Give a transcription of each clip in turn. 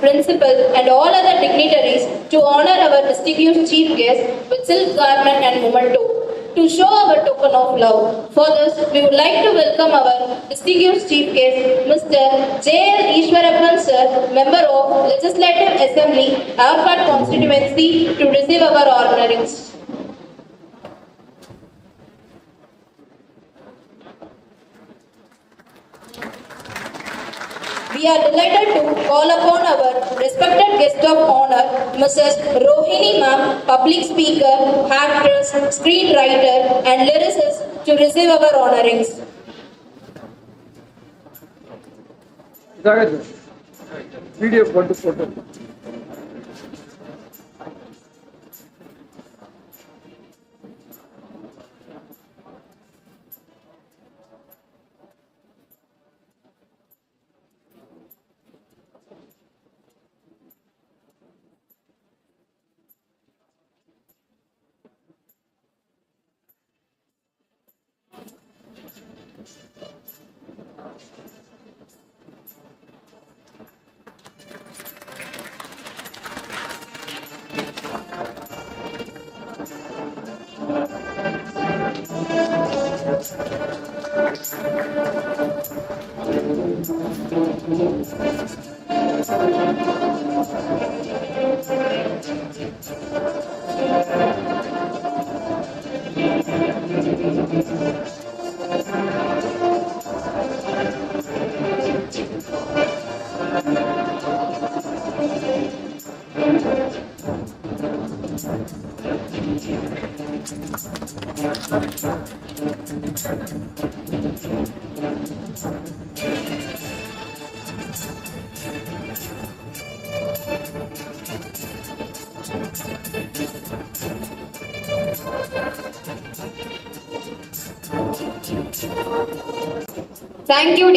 principal, and all other dignitaries to honor our distinguished chief guest with silk garment and memento to show our token of love. For this, we would like to welcome our distinguished chief guest, Mr. J.L. Ishwarappan sir, member of Legislative Assembly, Arcot constituency, to receive our honoraries. we are delighted to call upon our respected guest of honor, Mrs. Rohini Ma'am, public speaker, actress, screenwriter, and lyricist, to receive our honorings. Video for the photo. Thank you,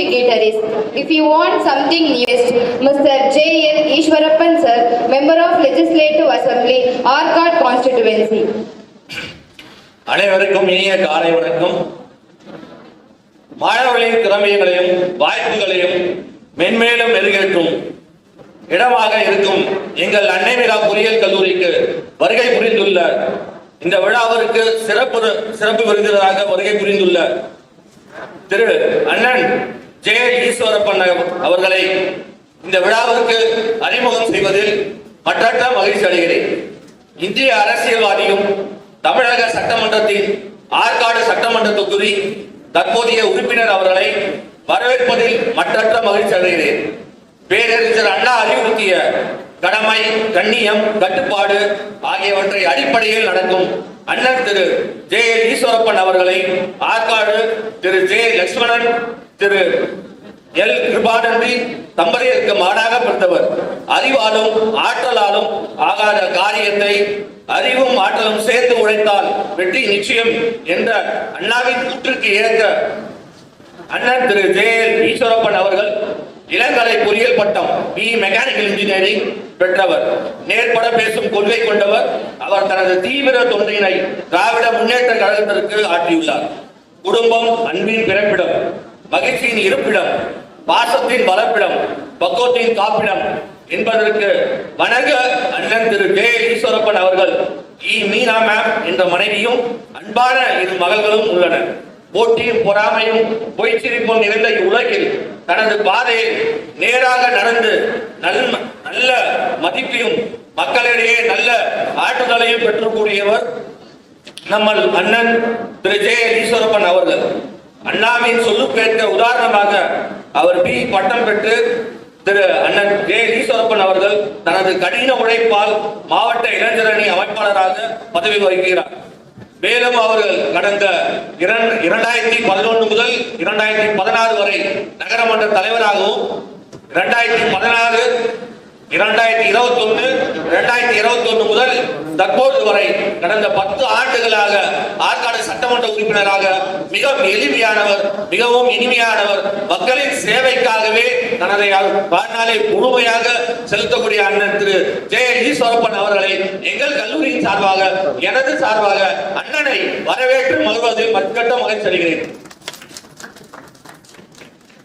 indicator is If you want something newest, Mr. J. L. Ishwarappan sir, member of Legislative Assembly, Arcot constituency. அனைவருக்கும் இனிய காலை வணக்கம் மாணவர்களின் திறமைகளையும் வாய்ப்புகளையும் மென்மேலும் மெருகேற்றும் இடமாக இருக்கும் எங்கள் அன்னை விழா பொறியியல் கல்லூரிக்கு வருகை புரிந்துள்ள இந்த விழாவிற்கு சிறப்பு சிறப்பு விருந்தினராக வருகை புரிந்துள்ள திரு அண்ணன் ஜெய ஈஸ்வரப்பன் அவர்களை இந்த விழாவிற்கு அறிமுகம் செய்வதில் மற்றற்ற மகிழ்ச்சி அடைகிறேன். இந்திய அரசியல்வாதியும் தமிழக சட்டமன்றத்தின் ஆற்காடு சட்டமன்ற தொகுதி தற்போதைய உறுப்பினர் அவர்களை வரவேற்பதில் மற்றற்ற மகிழ்ச்சி அடைகிறேன். பேரறிஞர் அண்ணா அறிவுறுத்திய கடமை கண்ணியம் கட்டுப்பாடு ஆகியவற்றை அடிப்படையில் நடக்கும் அண்ணன் திரு ஜே ஈஸ்வரப்பன் அவர்களை ஆற்காடு திரு ஜே லட்சுமணன் திரு எல். கிருபானந்தி தம்பதியருக்கு மாடாக பிறந்தவர் அறிவாலும் ஆற்றலாலும் ஆகாத காரியத்தை அறிவும் ஆற்றலும் சேர்த்து உழைத்தால் வெற்றி நிச்சயம் என்ற அண்ணாவின் கூற்றுக்கு ஏற்க அண்ணன் திரு. ஜே. எல். ஈஸ்வரப்பன் அவர்கள் இளங்கலை பொறியியல் பட்டம் பி. மெக்கானிக்கல் இன்ஜினியரிங் பெற்றவர். நேர்பட பேசும் கொள்கை கொண்டவர். அவர் தனது தீவிர தொண்டினை திராவிட முன்னேற்ற கழகத்திற்கு ஆற்றியுள்ளார். குடும்பம் அன்பின் பிறப்பிடம். மகிழ்ச்சியின் இருப்பிடம் பாசத்தின் வளர்ப்பிடம் பக்குவத்தின் காப்பிடம் என்பதற்கு வணங்க அண்ணன் திரு கே. ஈஸ்வரப்பன் அவர்கள் இ. மீனா மேம் என்ற மனைவியும் அன்பான இரு மகள்களும் உள்ளனர் போட்டியும் பொறாமையும் பொய்ச்சிரிப்பும் நிறைந்த உலகில் தனது பாதையில் நேராக நடந்து நல் நல்ல மதிப்பையும் மக்களிடையே நல்ல ஆற்றுதலையும் பெற்றுக்கூடியவர் நம்மள் அண்ணன் திரு ஜே ஈஸ்வரப்பன் அவர்கள். அண்ணாவின் சொல்லுக்கேற்க உதாரணமாக அவர் பி. பட்டம் பெற்று திரு. அண்ணன் கே. ஈஸ்வரப்பன் அவர்கள் தனது கடின உழைப்பால் மாவட்ட இளைஞரணி அமைப்பாளராக பதவி வகிக்கிறார். மேலும் அவர்கள் கடந்த இரண்- இரண்டாயிரத்தி பதினொன்று முதல் இரண்டாயிரத்தி பதினாறு வரை நகரமன்ற தலைவராகவும் இரண்டாயிரத்தி பதினாறு இரண்டாயிரத்தி இருபத்தி ஒன்று இரண்டாயிரத்தி இருபத்தி ஒன்று முதல் தற்போது வரை கடந்த பத்து ஆண்டுகளாக ஆற்காடு சட்டமன்ற உறுப்பினராக மிக எளிமையானவர் மிகவும் இனிமையானவர் மக்களின் சேவைக்காகவே தனது வாழ்நாளை முழுமையாக செலுத்தக்கூடிய அண்ணன் திரு ஜெய ஈஸ்வரப்பன் அவர்களை எங்கள் கல்லூரியின் சார்பாக எனது சார்பாக அண்ணனை வரவேற்று மகிழ்வதில் மற்கட்ட மகிழ்ச்சி அடைகிறேன்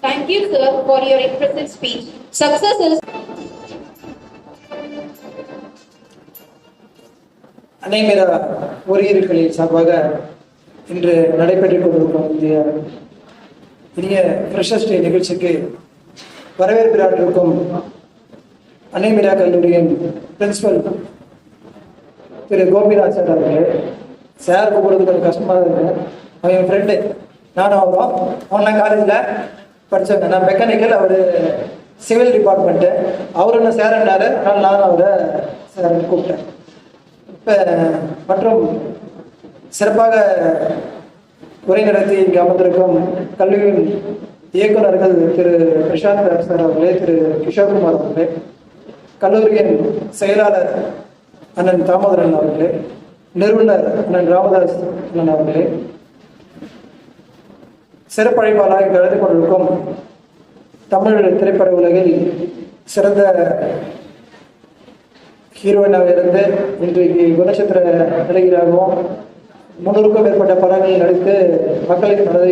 Thank you, sir, for your impressive speech. Success is அனைவர பொறியியல்களின் சார்பாக இன்று நடைபெற்றுக் கொண்டிருக்கும் இந்திய இனிய ஃப்ரெஷர்ஸ் டே நிகழ்ச்சிக்கு வரவேற்பிராட்டிருக்கும் அன்னைமிரா கல்லூரியின் பிரின்சிபல் திரு கோபிராஜ் சார் அவர்களே. சார் கூப்பிடுறது கொஞ்சம் கஷ்டமாக இருக்கு. அவன் என் ஃப்ரெண்டு நானும் அவரும். ஒன்றா காலேஜில் படித்தவங்க நான் மெக்கானிக்கல் அவர் சிவில் டிபார்ட்மெண்ட்டு அவர் என்ன சேரன்னாரு அதனால் நானும் அவரை சார் கூப்பிட்டேன். மற்றும் சிறப்பாக உரை நடத்தி இங்கு அமர்ந்திருக்கும் கல்வியின் இயக்குநர்கள் திரு பிரசாந்த் சார் அவர்களே திரு கிஷோர்குமார் அவர்களே கல்லூரியின் செயலாளர் அண்ணன் தாமோதரன் அவர்களே நிறுவனர் அண்ணன் ராமதாஸ் அண்ணன் அவர்களே சிறப்பழைப்பாளராக கலந்து கொண்டிருக்கும் தமிழ் திரைப்பட உலகில் சிறந்த ஹீரோயினாக இருந்து இன்றைக்கு குணச்சித்திர நடிகராகவும் முன்னூறுக்கும் மேற்பட்ட படங்களில் நடித்து மக்களின் மனதை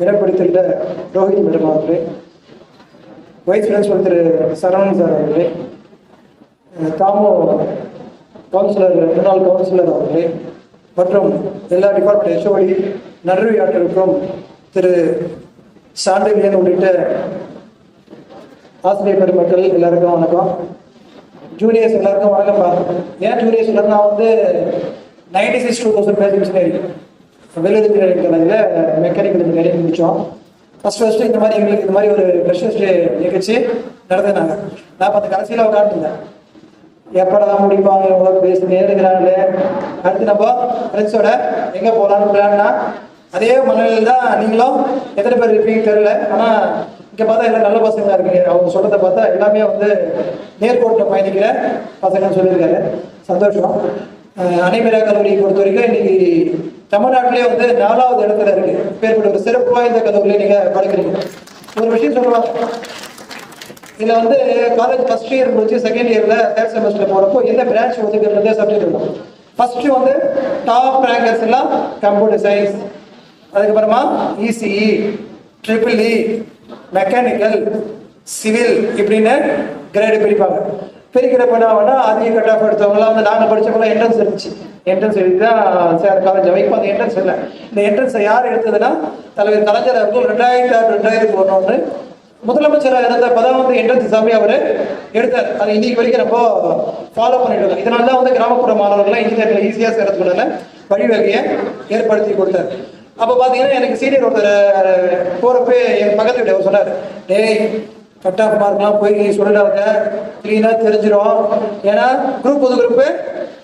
இடம்பிடித்துள்ள ரோஹித் மேடம் அவர்களே vice principal Thiru Saravanan sir அவர்களே தாமோ கவுன்சிலர் முன்னாள் கவுன்சிலர் அவர்களே மற்றும் எல்லா டிபார்ட்மெண்ட் எச்ஓடி நன்றியாற்றிருக்கும் திரு சாண்டிலியன் உள்ளிட்ட ஆசிரியர் பெருமக்கள் எல்லாருக்கும் வணக்கம். ஜூனியர்ஸ் எல்லாருக்கும் வணக்கம் ஏன் ஜூனியர்ஸ் எல்லாரும் நான் வந்து ninety six to thousand base engineering Vellore engineering காலேஜில் மெக்கானிக்கல் இன்ஜினியரிங் முடித்தோம் ஃபர்ஸ்ட் ஃபஸ்ட்டு இந்த மாதிரி எங்களுக்கு இந்த மாதிரி ஒரு ஃப்ரெஷர்ஸ் டே நிகழ்ச்சி நடத்தினாங்க. நான் பார்த்து கடைசியில் உட்காந்துருந்தேன் எப்படா தான் முடிப்பாங்க எவ்வளோ பேசி நேருங்கிறாங்களே அடுத்து நம்ம ஃப்ரெண்ட்ஸோட எங்கே போகலான்னு பிளான்னா அதே மனநிலையில் தான் நீங்களும் எத்தனை பேர் இருப்பீங்க தெரியல. ஆனால் இங்கே பார்த்தா எல்லாம் நல்ல பசங்களாக இருக்கீங்க. அவங்க சொல்கிறத பார்த்தா எல்லாமே வந்து நேர்கோட்டில் பயணிக்கிற பசங்கன்னு சொல்லியிருக்காரு. சந்தோஷம். அனைமரா கல்லூரியை பொறுத்த வரைக்கும் இன்னைக்கு தமிழ்நாட்டிலே வந்து நாலாவது இடத்துல இருக்கு. பேர்பட்ட ஒரு சிறப்பு வாய்ந்த கல்லூரியில் நீங்கள் படிக்கிறீங்க ஒரு விஷயம் சொல்லுவாங்க இதில் வந்து காலேஜ் ஃபஸ்ட் இயர் முடிச்சு செகண்ட் இயரில் தேர்ட் செமஸ்டர் போகிறப்போ எந்த பிரான்ச் ஒதுக்குறதே சப்ஜெக்ட் இருக்கும். ஃபஸ்ட்டு வந்து டாப் ரேங்கர்ஸ் எல்லாம் கம்ப்யூட்டர் சயின்ஸ் அதுக்கப்புறமா ECE triple E mechanical civil இப்படின்னு கிரேடு பிரிப்பாங்க. பிரிக்கிறப்ப என்ன ஆகும்னா அதிக கட் ஆஃப் எடுத்தவங்களாம் வந்து நாங்கள் படித்தவங்களாம் என்ட்ரன்ஸ் இருந்துச்சு. என்ட்ரன்ஸ் எழுதி தான் சேர் காலேஜ் வைப்போம் அந்த என்ட்ரன்ஸ் இல்லை. இந்த என்ட்ரன்ஸை யார் எடுத்ததுன்னா தலைவர் கலைஞர் அவர்கள் ரெண்டாயிரத்தி ஆறு ரெண்டாயிரத்தி ஒன்று முதலமைச்சராக இருந்த பதம் வந்து என்ட்ரன்ஸ் எக்ஸாமே அவர் எடுத்தார். அது இன்னைக்கு வரைக்கும் ரொம்ப ஃபாலோ பண்ணிட்டு இருக்கோம் இதனால தான் வந்து கிராமப்புற மாணவர்கள்லாம் இன்ஜினியரிங்ல ஈஸியாக சேர்றதுக்குள்ள வழிவகையை ஏற்படுத்தி கொடுத்தார். அப்போ பார்த்தீங்கன்னா எனக்கு சீனியர் ஒருத்தர் போகிறப்ப என் பக்கத்து வீட்டு அவர் சொன்னார் டேய் கட் ஆஃப் மார்க்லாம் போய் சொல்லிடாத க்ளீனாக தெரிஞ்சிடும் ஏன்னா குரூப் புது குரூப்பு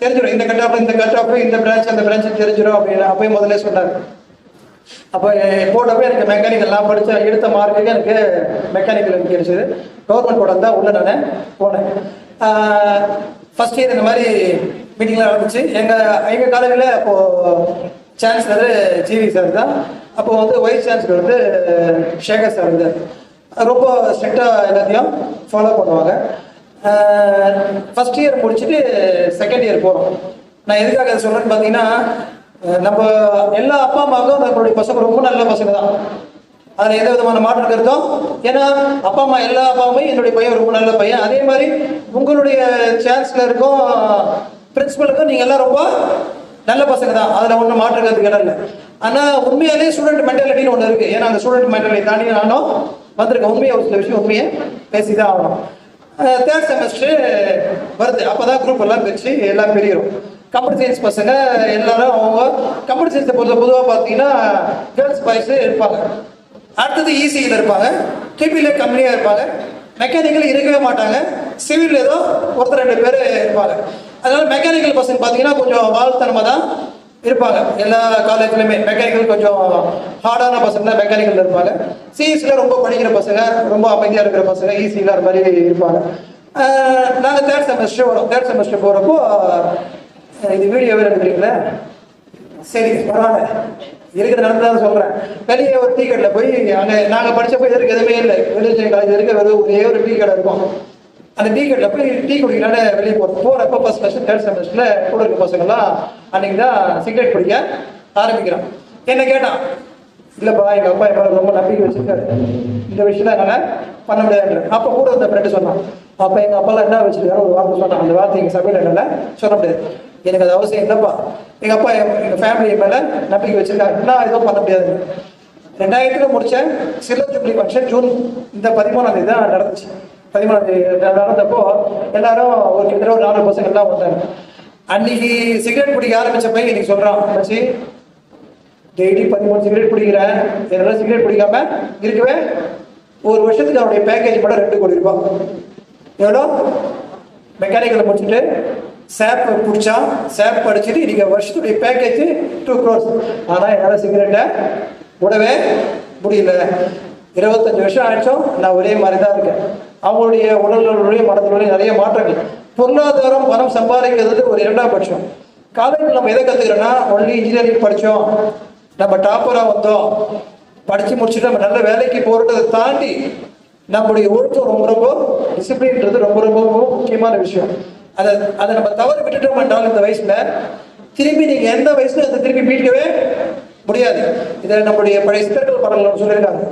தெரிஞ்சிடும் இந்த கட் ஆஃப் இந்த கட் ஆஃப் இந்த பிரான்ச் அந்த பிரான்ச் தெரிஞ்சிடும் அப்படின்னு அப்போயே முதல்ல சொன்னார். அப்போ போட்டப்போ எனக்கு மெக்கானிக்கல்லாம் படித்த எடுத்த மார்க்குக்கு எனக்கு மெக்கானிக்கல் எனக்கு கிடைச்சிது கவர்மெண்ட் கூட தான் உள்ள நான் போனேன். ஃபஸ்ட் இயர் இந்த மாதிரி மீட்டிங்லாம் நடந்துச்சு. எங்கள் எங்கள் காலேஜில் அப்போது சான்சலர் ஜிவி சார் தான். அப்போ வந்து வைஸ் சான்சலர் வந்து சேகர் சார் இருந்தார். ரொம்ப ஸ்ட்ரிக்டாக எல்லாத்தையும் ஃபாலோ பண்ணுவாங்க. ஃபஸ்ட் இயர் முடிச்சுட்டு செகண்ட் இயர் போகிறோம் நான் எதுக்காக அதை சொல்கிறேன்னு பார்த்தீங்கன்னா நம்ம எல்லா அப்பா அம்மாவுக்கும் நம்மளுடைய பசங்க ரொம்ப நல்ல பசங்க தான். அதில் எந்த விதமான மாற்றம் கருத்தும் ஏன்னா அப்பா அம்மா எல்லா அப்பா என்னுடைய பையன் ரொம்ப நல்ல பையன். அதே மாதிரி உங்களுடைய சான்ஸ்லருக்கும் பிரின்சிபலுக்கும் நீங்கள் எல்லாம் ரொம்ப நல்ல பசங்க தான். அதில் ஒன்றும் மாற்றம் கிடையாது ஆனால் உண்மையாலே ஸ்டூடெண்ட் மென்டாலிட்டின்னு ஒன்று இருக்குது ஏன்னா அந்த ஸ்டூடெண்ட் மென்டாலிட்டி தாண்டி நானும் வந்திருக்கேன். உண்மையை ஒரு சில விஷயம் உண்மையை பேசி தான் ஆகணும் தேர்ட் செமஸ்டர் வருது. அப்போ தான் குரூப் எல்லாம் பிரித்து எல்லாம் பிரியிரும் கம்ப்யூட்டர் சயின்ஸ் பசங்க எல்லாரும் அவங்க கம்ப்யூட்டர் சயின்ஸை பொறுத்த பொதுவாக பார்த்தீங்கன்னா கேர்ள்ஸ் பாய்ஸு இருப்பாங்க. அடுத்தது இசியில் இருப்பாங்க. ட்ரிபிள் கம்பெனியாக இருப்பாங்க. மெக்கானிக்கல் இருக்கவே மாட்டாங்க. சிவில் ஏதோ ஒருத்தர் ரெண்டு பேர் இருப்பாங்க. அதனால மெக்கானிக்கல் பசங்க பார்த்தீங்கன்னா கொஞ்சம் வாழ்த்தனமாக தான் இருப்பாங்க. எல்லா காலேஜ்லையுமே மெக்கானிக்கல் கொஞ்சம் ஹார்டான பசங்க தான் மெக்கானிக்கல் இருப்பாங்க. சிஎஸ்சியில் ரொம்ப படிக்கிற பசங்க ரொம்ப அமைதியாக இருக்கிற பசங்க ஈஸியில் அது மாதிரி இருப்பாங்க. நாங்கள் தேர்ட் செமஸ்டர் வரோம். தேர்ட் செமஸ்டர் போகிறப்போ இது வீடியோவே எடுக்கிறீங்களே? சரி பரவாயில்ல. இருக்கிற நடந்ததான் சொல்கிறேன் வெளியே ஒரு டீ கடையில் போய் அங்கே நாங்கள் படித்தப்போ இதற்கு எதுவுமே இல்லை. வெளியே காலேஜ் இருக்க வெறும் ஒரே ஒரு டீ கடை இருக்கும். அந்த டீ கடையில் போய் டீ குடிக்கலான்னு வெளியே போகிறோம் போகிறப்ப ஃபஸ்ட் செமஸ்டர் தேர்ட் செமஸ்டரில் கூட இருக்க பசங்கள்லாம் அன்றைக்கி தான் சிகரெட் குடிக்க ஆரம்பிக்கிறான். என்ன கேட்டான்? இல்லைப்பா எங்கள் அப்பா என் ரொம்ப நம்பிக்கை வச்சுருக்காரு. இந்த விஷயம் என்னால் பண்ண முடியாது அப்போ கூட இந்த ஃப்ரெண்டு சொன்னான் அப்போ எங்கள் அப்பாலாம் என்ன வச்சுருக்காரு? ஒரு வார்த்தை சொன்னான். அந்த வார்த்தை எங்கள் சபையில் என்னால் சொல்ல முடியாது. எனக்கு அது அவசியம் இல்லைப்பா. எங்கள் அப்பா எங்கள் ஃபேமிலி மேலே நம்பிக்கை வச்சுருக்காரு. நான் எதுவும் பண்ண முடியாது ரெண்டாயிரத்தில் முடித்தேன் சில்வர் ஜூப்ளி ஃபங்க்ஷன் ஜூன் இந்த பதிமூணாம் தேதி தான் நடந்துச்சு. பதிமூணாவது நடந்தப்போ எல்லாரும் ஒரு கிட்டத்தட்ட ஒரு நாலு பசங்க எல்லாம் வந்தாங்க. அன்னைக்கு சிகரெட் பிடிக்க ஆரம்பிச்ச பையன் இன்னைக்கு சொல்றான் மச்சி டெய்லி பதிமூணு சிகரெட் பிடிக்கிறேன் என்ன சிகரெட் பிடிக்காம இருக்கவே ஒரு வருஷத்துக்கு அவனுடைய பேக்கேஜ் மட்டும் ரெண்டு கோடி ரூபாய். எவ்வளோ? மெக்கானிக்கலை முடிச்சுட்டு சேப் பிடிச்சா சேப் படிச்சுட்டு இன்னைக்கு வருஷத்துடைய பேக்கேஜ் டூ க்ரோர்ஸ் ஆனால் என்னால் சிகரெட்டை விடவே முடியல. இருபத்தஞ்சு வருஷம் ஆயிடுச்சும் நான் ஒரே மாதிரி தான் இருக்கேன். அவங்களுடைய உடல்களுடைய மனத்தினுடைய நிறைய மாற்றங்கள். பொருளாதாரம் பணம் சம்பாதிக்கிறது ஒரு இரண்டாம் பட்சம். காலேஜில் நம்ம எதை கற்றுக்கிறோன்னா ஒன்லி இன்ஜினியரிங் படித்தோம் நம்ம டாப்பராக வந்தோம். படித்து முடிச்சுட்டு நம்ம நல்ல வேலைக்கு போகிறத தாண்டி நம்முடைய ஒழுக்கம் ரொம்ப ரொம்ப டிசிப்ளின்றது ரொம்ப ரொம்ப முக்கியமான விஷயம். அதை அதை நம்ம தவறு விட்டுட்டோம்னாலும் இந்த வயசுல திரும்பி நீங்க எந்த வயசுல அதை திரும்பி மீட்கவே முடியாது. இதை நம்முடைய பழைய சித்தர்கள் பாடல்கள் சொல்லியிருக்காங்க.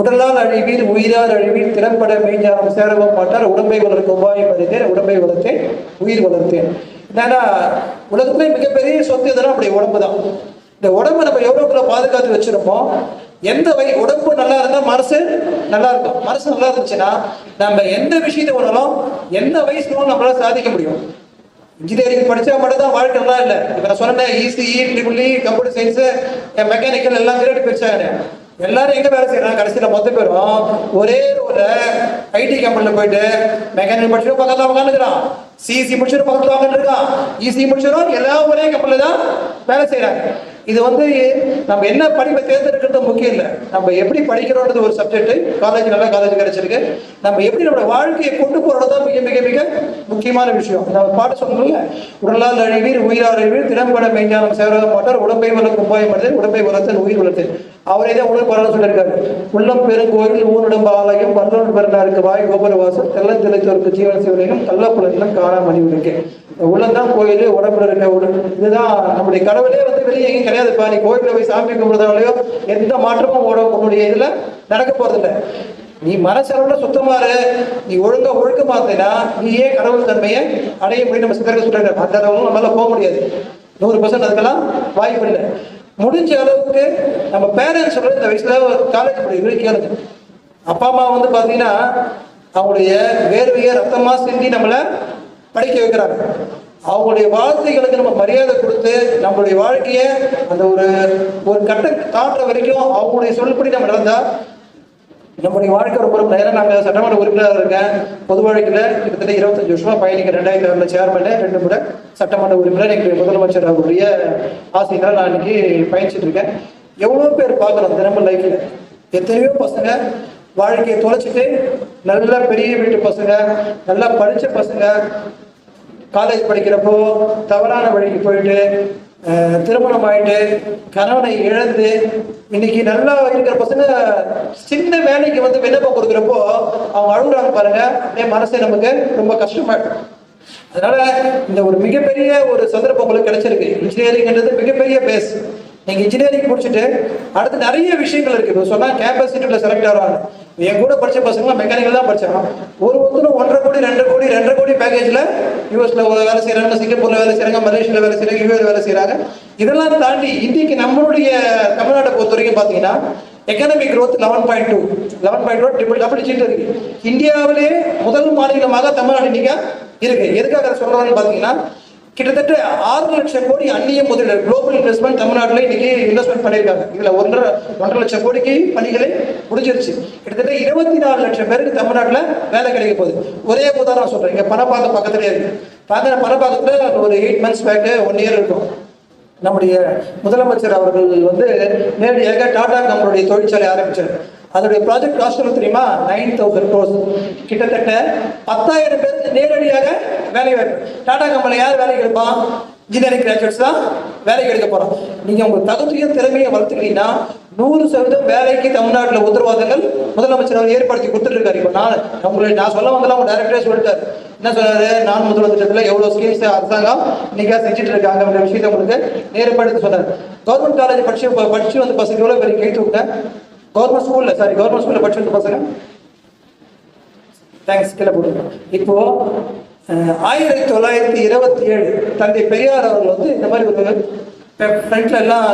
உடலால் அழிவீர் உயிரால் அழிவீர் திறம்பட மெய்ஞானம் சேரவும் மாட்டார். உடம்பை வளர்க்க உபாயம் அறிந்தேன் உடம்பை வளர்த்தேன் உயிர் வளர்த்தேன். என்னன்னா உலகத்திலே மிகப்பெரிய சொத்து எதுனா அப்படி உடம்பு தான். இந்த உடம்பை நம்ம எவ்வளோக்குள்ள பாதுகாத்து வச்சிருப்போம்? எந்த வகை உடம்பு நல்லா இருந்தா மனசு நல்லா இருக்கும். மனசு நல்லா இருந்துச்சுன்னா நம்ம எந்த விஷயத்தை உணரும் எந்த வயசுலும் நம்மளால சாதிக்க முடியும். இன்ஜினியரிங் படிச்சா மட்டும் தான் வாழ்க்கை நல்லா இல்லை. இப்போ நான் சொன்னேன் ECE triple computer science mechanical எல்லாம் கிரேட் பிரிச்சாங்க எல்லாரும் எங்க வேலை செய்யறாங்க? கடைசியில மொத்த பேரும் ஒரே ஒரு ஐடி கம்பெனில போயிட்டு மெக்கானிக் படிச்சுட்டு பக்கத்துல உட்காந்துக்கிறான் சிசி முடிச்சுட்டு பக்கத்துல உட்காந்துருக்கான் இசி முடிச்சிடும் எல்லாம் ஒரே கம்பெனில தான் வேலை செய்யறாங்க இது வந்து நம்ம என்ன படிப்பை தேர்ந்தெடுக்கிறது முக்கியம் இல்லை. நம்ம எப்படி படிக்கிறோன்றது ஒரு சப்ஜெக்ட் காலேஜ் நல்ல காலேஜ் கிடைச்சிருக்கு. நம்ம எப்படி நம்மளோட வாழ்க்கையை கொண்டு போறது தான் மிக மிக மிக முக்கியமான விஷயம். நம்ம பாட்டு சொன்னோம்ல உடலால் அழிவீர் உயிரால் அழிவீர் திறம்பட மெய்ஞானம் சேரக மாட்டார் உடம்பை வளர்க்கும் உபாயம் மனிதன் உடம்பை வளர்த்தல் உயிர் வளர்த்தல். அவரே தான் உணவு பரவாயில்ல சொல்லியிருக்காரு. உள்ளம் பெருங்கோயில் ஊனுடம்பு ஆலயம் பல்லோடு பிறந்தாருக்கு வாய் கோபுர வாசல் தெல்லம் தெளித்தோருக்கு ஜீவன சிவனையும் கள்ளப்புலத்திலும் காணாமணி இருக்கேன் உள்ளம் தான் கோயில் உடம்புல இருக்க உடல். இதுதான் நம்முடைய கடவுளே வந்து வெளியே எங்கேயும் கிடையாதுப்பா. நீ கோயிலில் போய் சாமி கும்பிடுறதாலையோ எந்த மாற்றமும் உட உன்னுடைய இதுல நடக்க போறதில்லை. நீ மனசளவுல சுத்தமா இரு. நீ ஒழுங்கா ஒழுக்க பார்த்தேன்னா நீயே கடவுள் தன்மையை அடைய முடியும். நம்ம சித்தர்கள் சொல்றாங்க அந்த அளவுக்கு நம்மளால போக முடியாது. நூறு பர்சன்ட் அதுக்கெல்லாம் வாய்ப்பு இல்லை. முடிஞ்ச அளவுக்கு நம்ம பேரண்ட்ஸ் இந்த வயசுல காலேஜ் படிக்கிறது கேளுங்க. அப்பா அம்மா வந்து பார்த்தீங்கன்னா அவங்களுடைய வேர்வையை ரத்தமாக சிந்தி நம்மளை படிக்க வைக்கிறாங்க. அவங்களுடைய வார்த்தைகளுக்கு நம்ம மரியாதை கொடுத்து நம்மளுடைய வாழ்க்கையை அந்த ஒரு ஒரு கட்ட காட்டுற வரைக்கும் அவங்களுடைய சொல்படி நம்ம நடந்தால் நம்முடைய வாழ்க்கை ஒரு ரொம்ப நேரம் நாங்கள் சட்டமன்ற உறுப்பினராக இருக்கேன். பொது வாழ்க்கையில் கிட்டத்தட்ட இருபத்தஞ்சு வருஷமா பயணிக்க ரெண்டாயிரத்தி ஆறுல சேர்மன் ரெண்டு முறை சட்டமன்ற உறுப்பினர் எங்களுடைய முதலமைச்சர் அவருடைய ஆசைகளை நான் இன்னைக்கு பயணிச்சுட்டு இருக்கேன். எவ்வளோ பேர் பார்க்குறோம் தினமும் லைஃப்ல எத்தனையோ பசங்க வாழ்க்கையை தொலைச்சிட்டு நல்ல பெரிய வீட்டு பசங்க நல்லா படித்த பசங்க காலேஜ் படிக்கிறப்போ தவறான வழிக்கு போயிட்டு திருமணம் ஆயிட்டு கணவனை இழந்து இன்னைக்கு நல்லா இருக்கிற பசங்க சின்ன வேலைக்கு வந்து விண்ணப்பம் கொடுக்குறப்போ அவங்க அழுகுறாங்க பாருங்க. அப்படியே மனசே நமக்கு ரொம்ப கஷ்டமாயிடும் அதனால இந்த ஒரு மிகப்பெரிய ஒரு சந்தர்ப்பம் உங்களுக்கு கிடைச்சிருக்கு. இன்ஜினியரிங்ன்றது மிகப்பெரிய பேஸ் நீங்கள் இன்ஜினியரிங் முடிச்சுட்டு அடுத்து நிறைய விஷயங்கள் இருக்குது இப்போ சொன்னால் கேம்பஸ் செலக்ட் ஆகிறாங்க என் கூட படித்த பசங்களாம் மெக்கானிக்கல் தான் படித்தாங்க ஒரு ஒருத்தரும் ஒன்றரை கோடி ரெண்டு கோடி ரெண்டரை கோடி பேக்கேஜில் யூஎஸில் வேலை செய்கிறாங்க சிங்கப்பூரில் வேலை செய்யறாங்க மலேசியாவில் வேலை செய்யறாங்க யூஏல வேலை செய்கிறாங்க இதெல்லாம் தாண்டி இன்றைக்கு நம்மளுடைய தமிழ்நாட்டை பொறுத்த வரைக்கும் பார்த்தீங்கன்னா economic growth eleven point two eleven point two triple double digit இருக்கு. இந்தியாவிலே முதல் மாநிலமாக தமிழ்நாடு இன்னைக்கு இருக்கு. எதுக்காக சொல்கிறாங்கன்னு சொல்றாங்கன்னு கிட்டத்தட்ட ஆறு லட்சம் கோடி அந்நிய முதலீடு குளோபல் இன்வெஸ்ட்மெண்ட் தமிழ்நாட்டில் இன்னைக்கு இன்வெஸ்ட்மெண்ட் பண்ணியிருக்காங்க. இதில் ஒன்றரை ஒன்றரை லட்சம் கோடிக்கு பணிகளை முடிஞ்சிருச்சு. கிட்டத்தட்ட இருபத்தி நாலு லட்சம் பேருக்கு தமிழ்நாட்டில் வேலை கிடைக்க போகுது. ஒரே உதாரணம் சொல்கிறேன் இங்கே பணப்பாக்கம் பக்கத்துலேயே இருக்குது பாக்க பணப்பாக்கத்தில் ஒரு eight months back one year இருக்கும். நம்முடைய முதலமைச்சர் அவர்கள் வந்து நேரடியாக டாடா நம்மளுடைய தொழிற்சாலை ஆரம்பிச்சார். அதோடைய ப்ராஜெக்ட் காஸ்ட் எவ்வளவு தெரியுமா? நைன் தௌசண்ட் க்ரோஸ் கிட்டத்தட்ட பத்தாயிரம் பேருக்கு நேரடியாக வேலை வாய்ப்பு. டாடா கம்பெனி யார் வேலைக்கு எடுப்பான் இன்ஜினியரிங் கிராஜுவேட்ஸ் தான் வேலைக்கு எடுக்க போறோம். நீங்க உங்க தகுதியும் திறமையை வளர்த்துக்கிட்டீங்கன்னா நூறு சதவீதம் வேலைக்கு தமிழ்நாட்டில் உத்தரவாதங்கள் முதலமைச்சர் அவர் ஏற்படுத்தி கொடுத்துருக்காரு. இப்போ நான் உங்களுக்கு நான் சொல்ல வந்தெல்லாம் உங்கள் டேரக்டரே சொல்லிட்டாரு. என்ன சொல்றாரு நான் முதல்வர் திட்டத்தில் எவ்வளோ ஸ்கீம்ஸ் அரசாங்கம் இன்னைக்கு செஞ்சுட்டு இருக்காங்க அப்படின்ற விஷயத்தை உங்களுக்கு நேரப்படுத்தி சொன்னார். கவர்மெண்ட் காலேஜ் படிச்சு படிச்சு வந்து பசங்க எவ்வளோ பேர் கேட்டு விட்டேன்? கவர்மெண்ட் ஸ்கூல்ல சாரி கவர்மெண்ட் ஸ்கூல்ல படிச்சுட்டு பசங்க தேங்க்ஸ் கீழே போடுங்க. இப்போ ஆயிரத்தி தொள்ளாயிரத்தி இருபத்தி ஏழு தந்தை பெரியார் அவர்கள் வந்து இந்த மாதிரி ஒரு ஃப்ரெண்ட்ல எல்லாம்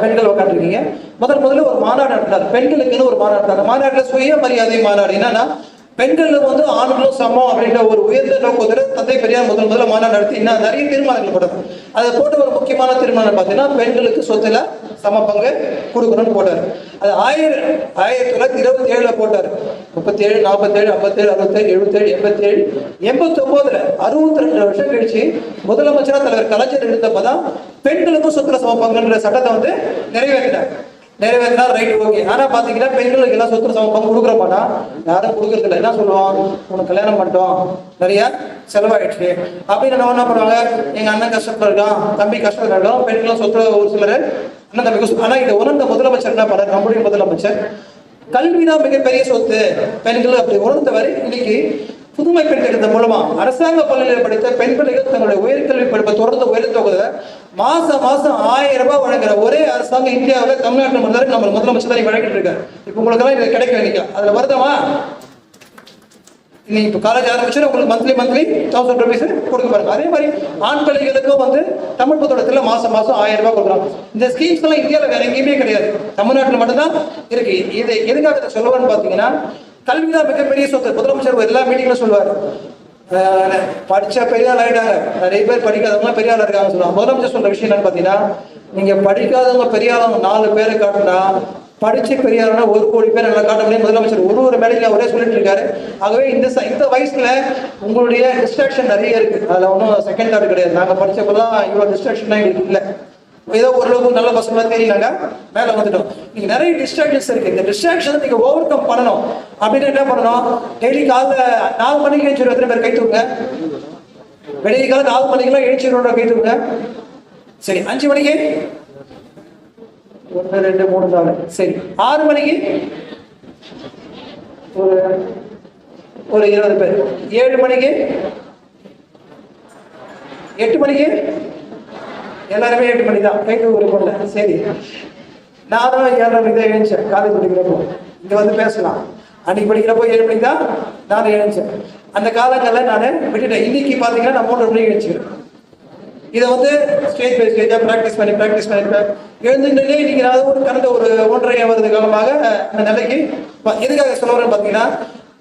பெண்கள் உட்காந்துருக்கீங்க முதல் முதல்ல ஒரு மாநாடு நடத்தினார். பெண்களுக்குன்னு ஒரு மாநாடு நடத்தினார். மாநாட்டில் சுயமரியாதை மாநாடு. என்னன்னா பெண்கள் வந்து ஆண்களும் சமம் அப்படின்ற ஒரு உயர்ந்த நோக்கத்தோட தந்தை பெரியார் முதல் முதல்ல மாநாடு நடத்தி இன்னும் நிறைய தீர்மானங்கள் போட்டார் அதை போட்ட ஒரு முக்கியமான தீர்மானம் பார்த்தீங்கன்னா பெண்களுக்கு சொத்துல சம பங்கு கொடுக்கணும்னு போட்டார். அது ஆயிரம் ஆயிரத்தி தொள்ளாயிரத்தி இருபத்தி ஏழுல போட்டார். முப்பத்தி ஏழு நாற்பத்தேழு ஐம்பத்தேழு அறுபத்தேழு எழுபத்தேழு எண்பத்தேழு எண்பத்தி ஒன்பதுல அறுபத்தி ரெண்டு வருஷம் கழிச்சு முதலமைச்சரா தலைவர் கலைஞர் இருந்தப்பதான் பெண்களுக்கும் சொத்துல சம பங்குன்ற சட்டத்தை வந்து நிறைவேற்றினார். நிறைவேற்றினா ரைட் ஓகே ஆனா பாத்தீங்கன்னா பெண்களுக்கு எல்லாம் சொத்து சம பங்கு கொடுக்குற யாரும் கொடுக்கறது இல்லை. என்ன சொல்லுவோம் உனக்கு கல்யாணம் பண்ணிட்டோம். நிறைய செலவாயிடுச்சு. அப்படின்னு என்ன பண்ணுவாங்க? எங்க அண்ணன் கஷ்டத்துல இருக்கான் தம்பி கஷ்டத்துல இருக்கான். பெண்களும் சொத்து ஒரு சிலர் அண்ணன் தம்பி ஆனா இதை உணர்ந்த முதலமைச்சர் என்ன பண்ணார்? நம்முடைய முதலமைச்சர். கல்விதான் மிகப்பெரிய சொத்து. பெண்கள் அப்படி உணர்ந்தவர். இன்னைக்கு புதுமை பெண் மூலமா அரசாங்க பள்ளியில் படித்த பெண் பிள்ளைகள் தங்களுடைய உயர்கல்வி படிப்பை தொடர்ந்து உயர்த்தொகுதை மாசம் மாசம் ஆயிரம் ரூபாய் வழங்குற ஒரே அரசாங்கம் இந்தியாவில் தமிழ்நாட்டில் முதல்வர் நம்ம முதலமைச்சர் தான் வழங்கிட்டு இருக்காரு. இப்போ உங்களுக்கு எல்லாம் இது கிடைக்க வேண்டிய அதுல வருதமா? நீ இப்போ காலேஜ் ஆரம்பிச்சு உங்களுக்கு மந்த்லி மந்த்லி தௌசண்ட் ருபீஸ் கொடுக்க பாருங்க. அதே மாதிரி ஆண் பிள்ளைகளுக்கும் வந்து தமிழ் புத்தகத்தில் மாசம் மாசம் ஆயிரம் ரூபாய் கொடுக்குறாங்க. இந்த ஸ்கீம்ஸ் எல்லாம் இந்தியாவில் வேற எங்கேயுமே கிடையாது. தமிழ்நாட்டில் மட்டும்தான் இருக்கு. இது எதுக்காக இதை சொல்லுவேன்னு பார்த்தீங்கன்னா கல்வி தான் மிகப்பெரிய சொத்து. முதலமைச்சர் எல்லா மீட்டிங்ல சொல்லுவார். படிச்ச பெரிய ஆள் ஆயிட்டாங்க நிறைய பேர் படிக்காதவங்க பெரிய ஆள் இருக்காங்க சொல்லுவாங்க. முதலமைச்சர் சொல்ற விஷயம் என்னன்னு பார்த்தீங்கன்னா நீங்க படிக்காதவங்க பெரியாளவங்க நாலு பேரை காட்டுனா படிச்சு பெரிய ஆளுனா ஒரு கோடி பேர் நல்லா காட்ட முடியும் முதலமைச்சர் ஒரு ஒரு மேடையில ஒரே சொல்லிட்டு இருக்காரு. ஆகவே இந்த இந்த வயசுல உங்களுடைய டிஸ்ட்ராக்ஷன் நிறைய இருக்கு. அதுல ஒன்றும் செகண்ட் தாட் கிடையாது. நாங்க படிச்சப்பதான் இவ்வளவு டிஸ்ட்ராக்ஷன் எங்களுக்கு இல்லை. ஏதோ ஓரளவுக்கு நல்ல பசங்களா தெரியலாங்க. மேல வந்துட்டோம். நீங்க நிறைய டிஸ்ட்ராக்ஷன்ஸ் இருக்கு. இந்த டிஸ்ட்ராக்ஷன் நீங்க ஓவர் கம் பண்ணணும். அப்படின்னு என்ன பண்ணணும்? டெய்லி காலைல நாலு மணிக்கு எழுச்சி எத்தனை பேர் கை தூங்க வெளியே காலம் நாலு மணிக்கெல்லாம் எழுச்சி கை தூங்க சரி அஞ்சு மணிக்கு? ஒன்று ரெண்டு மூணு நாலு. சரி ஆறு மணிக்கு? ஒரு ஒரு இருபது பேர். ஏழு மணிக்கு? எட்டு மணிக்கு? எல்லாருமே எட்டு மணி தான் கை ஒரு பொண்ணு. சரி. நானும் ஏழரை மணிக்கு தான் எழுந்தேன். காலேஜ் படிக்கிறப்போ. இங்க வந்து பேசலாம். அன்னைக்கு படிக்கிறப்போ ஏழு மணிக்கு தான் நானும் எழுந்தேன். அந்த காலங்களில் நான் விட்டுட்டேன். இன்னைக்கு பார்த்தீங்கன்னா நான் மூணு மணிக்கு எழுந்துக்கிறேன் இதை வந்து ஸ்டேஜ் பை ஸ்டேஜாக ப்ராக்டிஸ் பண்ணி ப்ராக்டிஸ் பண்ணி எழுந்துட்டே நீங்கள் நான் ஒரு கடந்த ஒரு ஒன்றரை வருது காலமாக அந்த நிலைக்கு. எதுக்காக சொல்லுறேன்னு பார்த்தீங்கன்னா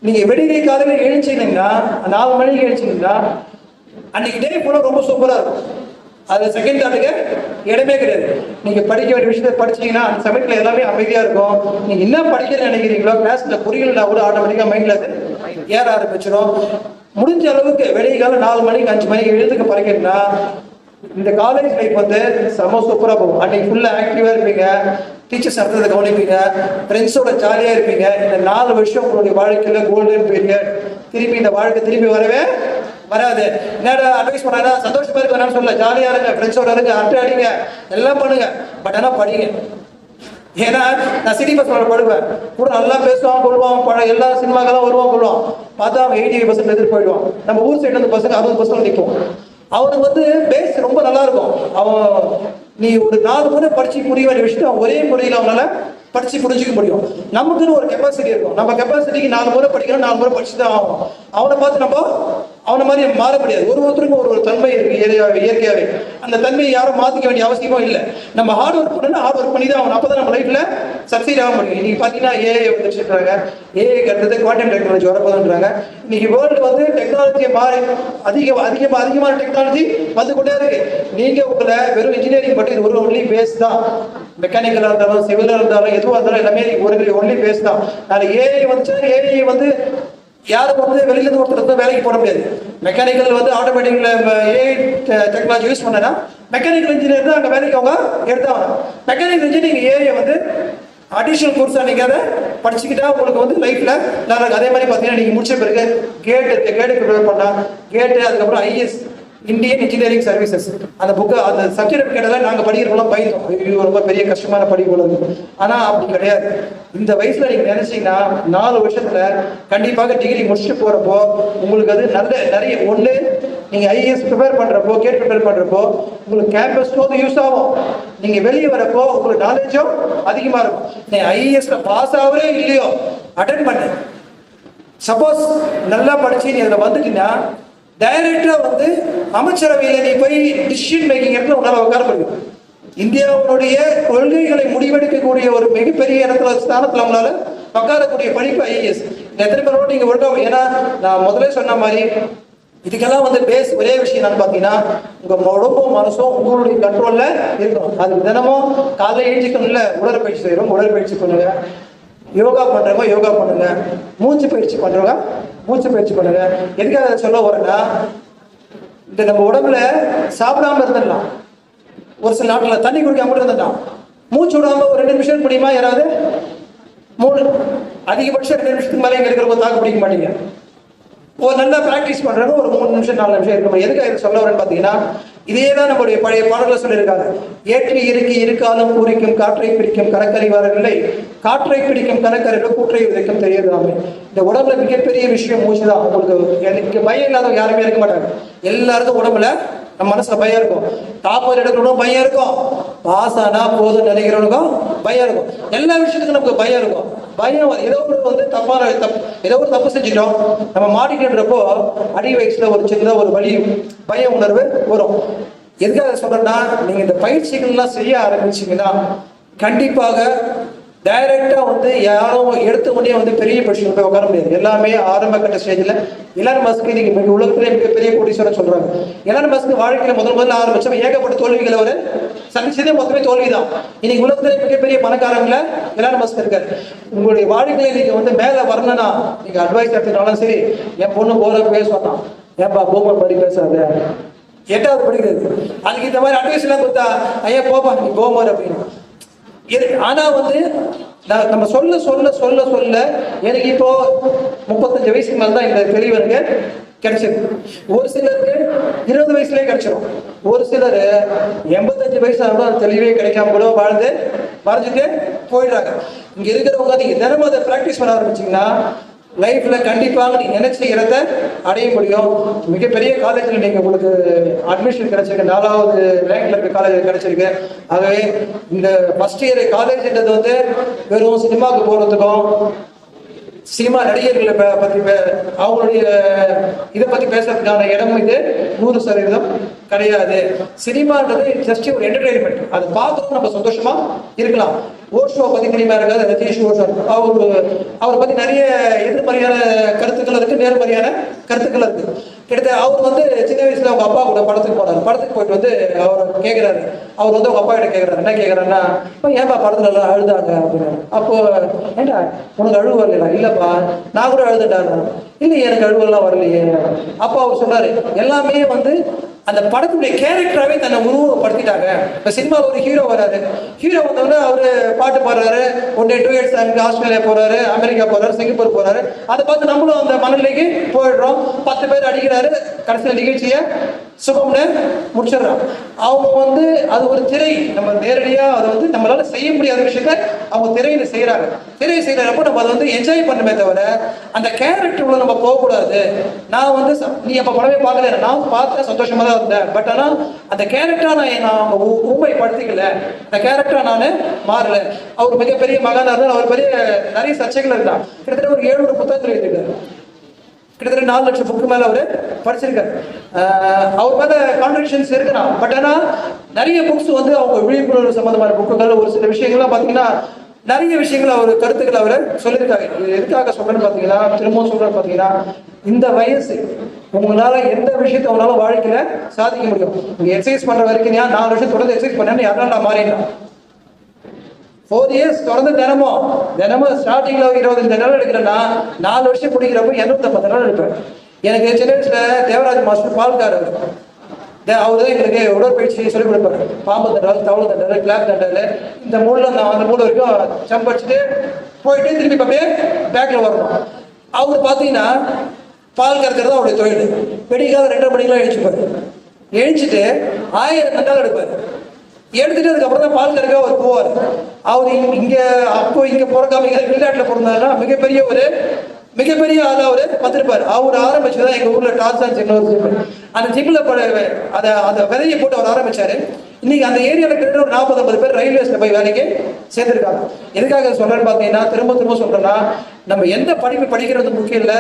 நீங்கள் வெடிகை காலையில் எழுச்சிங்கன்னா நாலு மணிக்கு எழுச்சிங்கன்னா அன்னைக்கு டே போல ரொம்ப சூப்பராக இருக்கும். அது செகண்ட் தாட்டுக்கு இடமே கிடையாது. நீங்க படிக்க வேண்டிய விஷயத்தை படிச்சீங்கன்னா அந்த சமயத்துல எல்லாமே அமைதியா இருக்கும். நீங்க என்ன படிக்கிறேன்னு நினைக்கிறீங்களோ கிளாஸ்ல புரியல கூட ஆட்டோமேட்டிக்கா மைண்ட்ல அது ஏற ஆரம்பிச்சிடும். முடிஞ்ச அளவுக்கு வெளிய காலம் நாலு மணிக்கு அஞ்சு மணிக்கு எழுதுக்க பறக்கிறதுனா இந்த காலேஜ் லைஃப் வந்து செம சூப்பரா போகும். அன்னைக்கு ஃபுல்லா ஆக்டிவா இருப்பீங்க. டீச்சர்ஸ் நடத்துறதை கவனிப்பீங்க. ஃப்ரெண்ட்ஸோட ஜாலியா இருப்பீங்க. இந்த நாலு வருஷம் உங்களுடைய வாழ்க்கையில கோல்டன் பீரியட் திருப்பி இந்த வாழ்க்கை திரும்பி வரவே வராது. என்னடா அட்வைஸ் பண்ணா சந்தோஷமா இருக்க வேணாம்னு சொல்ல ஜாலியா இருங்க ஃப்ரெண்ட்ஸோட இருங்க அட்டை அடிங்க. எல்லாம் பண்ணுங்க. பட் ஆனா படிங்க. ஏன்னா நான் சிட்டி பஸ்ல படுவேன் கூட நல்லா பேசுவான் கொள்வான் பழ எல்லா சினிமாக்கெல்லாம் வருவான் கொள்வான். பார்த்தா அவன் எயிட்டி பர்சன்ட் எதிர்த்து போயிடுவான். நம்ம ஊர் சைடு வந்து பசங்க அறுபது பர்சன்ட் நிற்கும் அவனுக்கு வந்து பேஸ் ரொம்ப நல்லா இருக்கும். அவன் நீ ஒரு நாலு முறை படிச்சு புரிய வேண்டிய விஷயத்தை ஒரே முறையில் அவனால படிச்சு புரிஞ்சிக்க முடியும். நமக்குன்னு ஒரு கெப்பாசிட்டி இருக்கும். நம்ம கெப்பாசிட்டிக்கு நாலு முறை படிக்கணும் நாலு முறை படிச்சு தான் ஆகும் அவனை பார்த்து நம்ம அவனை மாதிரி மாற முடியாது. ஒரு ஒருத்தருக்கும் ஒரு ஒரு தன்மை இருக்கு இயற்கையாகவே அந்த தன்மையை யாரும் மாத்திக்க வேண்டிய அவசியமும் இல்லை. நம்ம ஹார்ட் ஒர்க் பண்ணணும் ஹார்ட் ஒர்க் பண்ணி தான் ஆகணும் அப்பதான் நம்ம லைஃப்ல சக்சீட் ஆக முடியும். இன்னைக்கு பாத்தீங்கன்னா ஏஐ வந்துருச்சுன்றாங்க ஏஐ கட்டுறது குவாண்டம் டெக்னாலஜி வரப்போதுன்றாங்க இன்னைக்கு வேர்ல்டு வந்து டெக்னாலஜியை மாறி அதிக அதிகமா அதிகமான டெக்னாலஜி வந்து கொண்டே இருக்கு. நீங்க உங்களை வெறும் இன்ஜினியரிங் பற்றி இது ஒரு ஒன்லி பேஸ் தான். மெக்கானிக்கலா இருந்தாலும் சிவிலா இருந்தாலும் எதுவாக இருந்தாலும் எல்லாமே ஒரு ஒன்லி பேஸ் தான். நாளைக்கு ஏஐ வந்துச்சுன்னா ஏஐ வந்து யாரும் வந்து வெளியில இருந்து ஒருத்தர் வந்து வேலைக்கு போட முடியாது. மெக்கானிக்கல் வந்து ஆட்டோமேட்டிக்ல ஏஐ டெக்னாலஜி யூஸ் பண்ணனா மெக்கானிக்கல் இன்ஜினியர் தான் அங்க வேலைக்கு அவங்க எடுத்தாங்க. மெக்கானிக்கல் இன்ஜினியரிங் ஏஐ வந்து அடிஷனல் கோர்ஸாக நீங்கள் அதை படிச்சுக்கிட்டா உங்களுக்கு வந்து லைஃப்பில் நல்லா அதே மாதிரி பார்த்தீங்கன்னா நீங்கள் முடிச்ச பிறகு கேட் இருக்கு கேட்டுக்கு ப்ரிப்பேர் பண்ணால் கேட்டு அதுக்கப்புறம் ஐஎஸ் இந்தியன் இன்ஜினியரிங் சர்வீசஸ் அந்த புக்கு அந்த சப்ஜெக்ட் கேட்டதில் நாங்கள் படிக்கிறவங்களாம் பயந்தோம். ஐயோ ரொம்ப பெரிய கஷ்டமான படிப்பு உள்ளது ஆனால் அப்படி கிடையாது. இந்த வயசில் நீங்கள் நினைச்சீங்கன்னா நாலு வருஷத்துல கண்டிப்பாக டிகிரி முடிச்சுட்டு போகிறப்போ உங்களுக்கு அது நல்ல நிறைய ஒன்று நீங்கள் ஐஏஎஸ் ப்ரிப்பேர் பண்ணுறப்போ கேட் ப்ரிப்பேர் பண்ணுறப்போ உங்களுக்கு கேம்பஸ் போது யூஸ் ஆகும். நீங்கள் வெளியே வரப்போ உங்களுக்கு நாலேஜும் அதிகமாக இருக்கும். நீ ஐஏஎஸ்ல பாஸ் ஆகவே இல்லையோ? அட்டன் பண்ணு. சப்போஸ் நல்லா படிச்சு நீ அதில் வந்துட்டீங்கன்னா டைரக்டா வந்து அமைச்சரவையில் நீ போய் டிசிஷன் மேக்கிங் இடத்துல உன்னால உட்கார முடியும். இந்தியாவுடைய கொள்கைகளை முடிவெடுக்கக்கூடிய ஒரு மிகப்பெரிய இடத்துல ஸ்தானத்துல உங்களால உட்காரக்கூடிய படிப்பு ஐஏஎஸ் எத்தனை பேரோட நீங்க ஒர்க் ஆகும் ஏன்னா நான் முதல்ல சொன்ன மாதிரி இதுக்கெல்லாம் வந்து பேஸ் ஒரே விஷயம் என்னன்னு பார்த்தீங்கன்னா உங்க உடம்பும் மனசும் உங்களுடைய கண்ட்ரோல்ல இருக்கணும். அது தினமும் காலையில் எழுந்திக்கணும்ல உடற்பயிற்சி செய்யறோம் உடற்பயிற்சி பண்ணுங்க. யோகா பண்றவங்க யோகா பண்ணுங்க. மூச்சு பயிற்சி பண்றவங்க மூச்சு பயிற்சி பண்ணுங்க. எதுக்காக அதை சொல்ல வரேன்னா இந்த நம்ம உடம்புல சாப்பிடாம இருந்துடலாம். ஒரு சில நாட்டில் தண்ணி குடிக்காம கூட இருந்துடலாம். மூச்சு விடாம ஒரு ரெண்டு நிமிஷம் முடியுமா யாராவது? மூணு. அதிகபட்சம் ரெண்டு நிமிஷத்துக்கு மேலே இங்க இருக்கிறவங்க தாக்கு பிடிக்க மாட்டீங்க. ஒரு நல்லா ப்ராக்டிஸ் பண்ணுறவங்க ஒரு மூணு நிமிஷம் நாலு நிமிஷம் இருக்கும் எதுக்காக சொல்ல வரேன்னு பார்த்தீங்கன்னா இதே தான் நம்மளுடைய பழைய பாடல்களை சொல்லியிருக்காங்க. ஏற்றி இறுக்கி இருக்காலும் பூரிக்கும் காற்றை பிடிக்கும் கணக்கறி வரவில்லை. காற்றை பிடிக்கும் கணக்கறிவு கூற்றை விதைக்கும் தெரியாதாமே இந்த உடம்புல மிகப்பெரிய விஷயம் மூச்சு தான் உங்களுக்கு எனக்கு பயம் இல்லாதவங்க யாருமே இருக்க மாட்டாங்க. எல்லாருக்கும் உடம்புல நம்ம மனசுல பயம் இருக்கும். டாப்பர் எடுக்கணும் பயம் இருக்கும். பாஸ் ஆனா போதும் நினைக்கிறவனுக்கும் பயம் இருக்கும். எல்லா விஷயத்துக்கும் நமக்கு பயம் இருக்கும். பயம் ஏதோ ஒரு வந்து தப்பான தப்பு ஏதோ ஒரு தப்பு செஞ்சிட்டோம். நம்ம மாட்டிக்கின்றப்போ அடி வயசுல ஒரு சின்ன ஒரு வழி பய உணர்வு வரும். எதுக்காக சொல்றேன்னா நீங்க இந்த பயிற்சிகள்லாம் செய்ய ஆரம்பிச்சீங்கன்னா கண்டிப்பாக டைரக்டா வந்து யாரும் எடுத்த உடனே வந்து பெரிய பொசிஷன் போய் உட்கார முடியாது. எல்லாமே ஆரம்ப கட்ட ஸ்டேஜ்ல இளன் மஸ்க்கு இன்னைக்கு உலகத்திலே மிகப்பெரிய கோடீஸ்வரன் சொல்றாங்க இளன் மஸ்க்கு வாழ்க்கையில முதல் முதல்ல ஆரம்பிச்சோம் ஏகப்பட்ட தோல்விகளை அவர். சந்திச்சதே மொத்தமே தோல்விதான். இன்னைக்கு உலகத்திலே மிகப்பெரிய பணக்காரங்கள இளன் மஸ்க் இருக்காரு. உங்களுடைய வாழ்க்கையில நீங்க வந்து மேல வரணும்னா நீங்க அட்வைஸ் எடுத்துனாலும் சரி என் பொண்ணு போற பேசுவான் ஏன்பா பூமர் படி பேசாத எட்டாவது படிக்கிறது. அதுக்கு இந்த மாதிரி அட்வைஸ் எல்லாம் கொடுத்தா ஐயா போப்பா நீ கோமர் அப்படின்னு. ஆனா வந்து நான் நம்ம சொல்ல சொல்ல சொல்ல சொல்ல எனக்கு இப்போ முப்பத்தஞ்சு வயசுக்கு மேல தான் இந்த தெளிவு எனக்கு கிடைச்சிருக்கு ஒரு சிலருக்கு இருபது வயசுலயே கிடைச்சிடும் ஒரு சிலர் எண்பத்தஞ்சு வயசு ஆகும் அந்த தெளிவே கிடைக்காம கூட வாழ்ந்து மறைஞ்சிட்டு போயிடுறாங்க. இங்க இருக்கிறவங்க நீங்க தினமும் அதை ப்ராக்டிஸ் பண்ண ஆரம்பிச்சீங்கன்னா லைஃப்ல கண்டிப்பாக நீங்க நினைச்ச இடத்தை அடைய முடியும். மிகப்பெரிய காலேஜில் நீங்க உங்களுக்கு அட்மிஷன் கிடைச்சிருக்கு. நாலாவது ரேங்க்ல இருக்க காலேஜ் கிடைச்சிருக்கு. ஆகவே இந்த ஃபர்ஸ்ட் இயர் காலேஜ்ன்றது வந்து வெறும் சினிமாவுக்கு போறதுக்கும் சினிமா நடிகர்களை ப- பத்தி அவங்களுடைய இதை பத்தி பேசுறதுக்கான இடம் இது. நூறு சதவீதம் கிடையாது. சினிமான்றது ஜஸ்ட் ஒரு என்டர்டைன்மெண்ட் அது பார்த்துட்டு நம்ம சந்தோஷமா இருக்கலாம். ஓஷோ பத்தி தெரியுமா இருக்காது? ரஜீஷ் ஓஷோ அவர் அவரை பத்தி நிறைய எதிர்மறையான கருத்துக்கள் இருக்கு நேர்மறையான கருத்துக்கள் இருக்கு. கிட்டத்தட்ட அவர் வந்து சின்ன வயசுல அவங்க அப்பா கூட படத்துக்கு போனார். படத்துக்கு போயிட்டு வந்து அவர் கேட்கிறாரு அவர் வந்து அவங்க அப்பா கிட்ட கேட்கிறாரு என்ன கேட்கிறாருன்னா இப்போ ஏன்பா படத்துல எல்லாம் அழுதாங்க? அப்படின்னு அப்போ ஏண்டா உனக்கு அழுவு வரலையா? இல்லப்பா நான் கூட அழுதுட்டா இல்லை எனக்கு அழுவெல்லாம் வரலையே. அப்போ அவர் சொன்னாரு எல்லாமே வந்து அந்த படத்துடைய கேரக்டராகவே தன்னை உருவப்படுத்திட்டாங்க இப்போ சினிமாவில் ஒரு ஹீரோ வராரு. ஹீரோ வந்தோடனே அவரு பாட்டு பாடுறாரு. ஒன் டூ இயர்ஸ் அங்கே ஆஸ்திரேலியா போறாரு அமெரிக்கா போறாரு சிங்கப்பூர் போறாரு. அதை பார்த்து நம்மளும் அந்த மனநிலைக்கு போயிடுறோம். பத்து பேர் அடிக்கிறாரு. கடைசியில் நிகழ்ச்சியை சுகம்னு முடிச்சிடுறான். அவங்க வந்து அது ஒரு திரை. நம்ம நேரடியா அதை வந்து நம்மளால செய்ய முடியாத விஷயத்த அவங்க திரையில செய்யறாங்க திரையை செய்யறப்ப நம்ம அதை வந்து என்ஜாய் பண்ணணுமே தவிர அந்த கேரக்டர் உள்ள நம்ம போகக்கூடாது. நான் வந்து நீ அப்போ படமே பார்க்கல. நான் பார்த்தேன் சந்தோஷமா தான் இருந்தேன். பட் ஆனால் அந்த கேரக்டரா நான் நான் ஊ- ஊமைப்படுத்திக்கல அந்த கேரக்டரா நான் மாறல. அவர் மிகப்பெரிய மகானா இருந்தார் அவர் பெரிய நிறைய சர்ச்சைகள் இருந்தான். கிட்டத்தட்ட ஒரு ஏழு புத்தகத்தில் எழுதியிருக்காரு. கிட்டத்தட்ட நாலு லட்சம் புக்கு மேல அவரு படிச்சிருக்காரு. ஆஹ் அவர் மேல கான்ட்ரிபியூஷன்ஸ் இருக்கலாம் பட் ஆனா நிறைய புக்ஸ் வந்து அவங்க விழிப்புணர்வு சம்பந்தமான புக்குகள் ஒரு சில விஷயங்கள்லாம் பாத்தீங்கன்னா நிறைய விஷயங்கள் அவர் கருத்துக்கள் அவர் சொல்லியிருக்காங்க இது எதுக்காக சொல்றேன்னு பாத்தீங்கன்னா திரும்பவும் சொல்றேன்னு பாத்தீங்கன்னா இந்த வயசு உங்களால எந்த விஷயத்த உங்களால வாழ்க்கையில சாதிக்க முடியும்? எக்ஸசைஸ் பண்ற வரைக்கும் ஏன் நாலு வருஷம் தொடர்ந்து எக்ஸசைஸ் பண்ணேன்னு யாரால நான் மாறிடலாம். ஃபோர் இயர்ஸ் தொடர்ந்து தினமும் தினமும் ஸ்டார்டிங்ல இருபது நாள் எடுக்கிறேன்னா நாலு வருஷம் பிடிக்கிறப்ப இரநூத்தம்பது நாள் எடுப்பேன். எனக்கு சின்ன வயசுல தேவராஜ் மாஸ்டர் பால்கார் அவர். அவர் தான் எங்களுக்கு உடற்பயிற்சி சொல்லிக் கொடுப்பாரு. பாம்பு தண்டால் தவளை தண்டால் கிளாப் தண்டால் இந்த மூணுல நான் அந்த மூணு வரைக்கும் ஜம்ப் அடிச்சுட்டு போயிட்டு திருப்பி அப்படியே பேக்கில் வரணும். அவர் பார்த்தீங்கன்னா பால் கறக்கிறது அவருடைய தொழில். வெடிக்காத ரெண்டரை மணிக்கெல்லாம் எழுச்சிப்பாரு எழுச்சிட்டு ஆயிரம் தண்டால் எடுப்பார். எடுத்துட்டு அதுக்கப்புறம் தான் பால் கறக்க அவர் போவார். அவர் இங்க- அப்போ இங்க பிறக்காம வெளிநாட்டுல பிறந்தாருன்னா மிகப்பெரிய ஒரு மிகப்பெரிய ஆள் அவரு பார்த்திருப்பாரு அவர் ஆரம்பிச்சதுதான் எங்க ஊர்ல டார்சான் ஜிம்ல ஒரு ஜிம் அந்த ஜிம்ல அதை அந்த விதையை போட்டு அவர் ஆரம்பிச்சாரு. இன்னைக்கு அந்த ஏரியால கிட்ட ஒரு நாற்பது ஐம்பது பேர் ரயில்வேஸ்ல போய் வேலைக்கு சேர்ந்திருக்காங்க. எதுக்காக சொல்றேன்னு பார்த்தீங்கன்னா திரும்ப திரும்ப சொல்றேன்னா நம்ம எந்த படிப்பு படிக்கிறது முக்கியம் இல்லை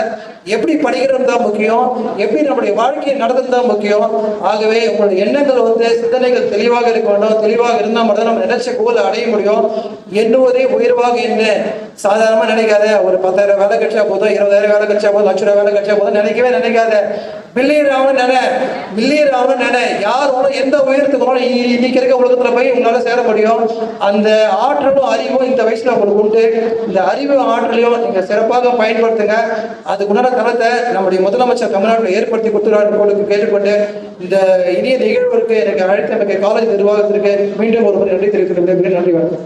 எப்படி படிக்கிறது தான் முக்கியம் எப்படி நம்முடைய வாழ்க்கையை நடத்துறது தான் முக்கியம். ஆகவே உங்களுடைய எண்ணங்கள் வந்து சிந்தனைகள் தெளிவாக இருக்கணும் தெளிவாக இருந்தால் மட்டும் நம்ம நினைச்ச கோலை அடைய முடியும். எண்ணுவதே உயர்வாக என்ன சாதாரணமா நினைக்காத ஒரு பத்தாயிரம் வேலை கிடைச்சா போதும் இருபதாயிரம் வேலை கிடைச்சா போதும் லட்ச ரூபா வேலை கிடைச்சா போதும் நினைக்கவே நினைக்காத. மில்லியர் ஆகணும் நினை மில்லியர் நினை யார் உன எந்த உயரத்துக்கு போனாலும் இன்னைக்கு இருக்க உலகத்துல போய் உங்களால சேர முடியும். அந்த ஆற்றலும் அறிவும் இந்த வயசுல உங்களுக்கு உண்டு. இந்த அறிவு ஆற்றலையும் நீங்க சிறப்பாக பயன்படுத்துங்க. அதுக்குண்டான தரத்தை நம்முடைய முதலமைச்சர் தமிழ்நாட்டில் ஏற்படுத்தி கொடுத்துருவாரு கேட்டுக்கொண்டு இந்த இனிய நிகழ்வுக்கு எனக்கு அழைத்த காலேஜ் நிர்வாகத்திற்கு மீண்டும் ஒரு முறை நன்றி தெரிவித்துக் கொள்கிறேன் நன்றி வணக்கம்.